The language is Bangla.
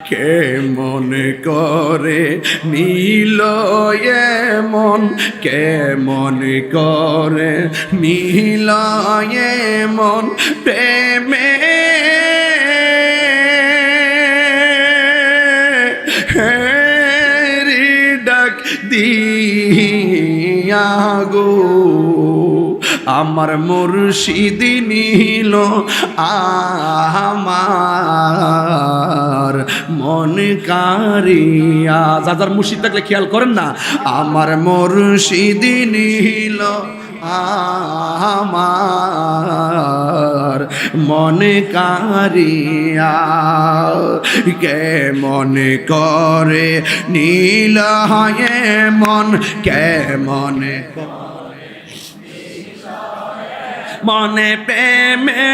কে মনে করে নীল মন কে মনে করে নীল মন প্রেমে হেরি ডাক দিয়া গো। আমার মুর্শিদ নীল, আমার মন কারিয়া। যাদের মুর্শিদ থাকলে খেয়াল করেন না, আমার মুর্শিদ নীল আমার। মনে কারিয়া, কে মনে করে নীল হয় মন, কে মনে করে মনে প্রেমে